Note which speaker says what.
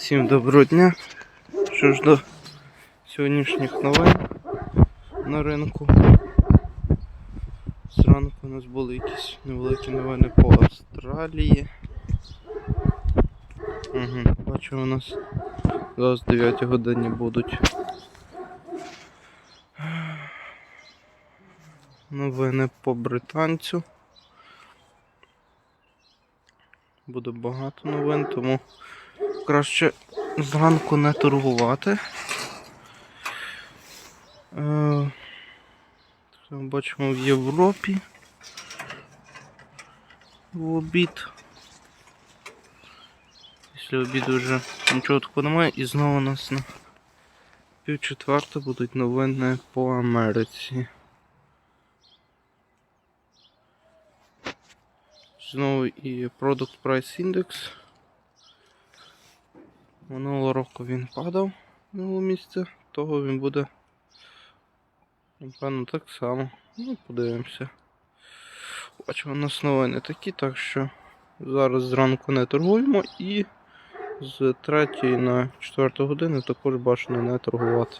Speaker 1: Всім доброго дня. Що ж до сьогоднішніх новин на ринку. Зранку у нас були якісь невеликі новини по Австралії. Угу. Бачу, у нас зараз 9 годині будуть новини по британцю. Буде багато новин, тому краще зранку не торгувати. Е, ми бачимо в Європі. В обід. Після обіду вже нічого такого немає і знову у нас на пів четверта будуть новини по Америці. Знову і Product Price Index. Минулого року він падав минулого місяця, того він буде. Напевно, так само. Ну, подивимося. Бачимо, у нас новини такі, так що зараз зранку не торгуємо і з 3 на 4 години також бажано не торгувати.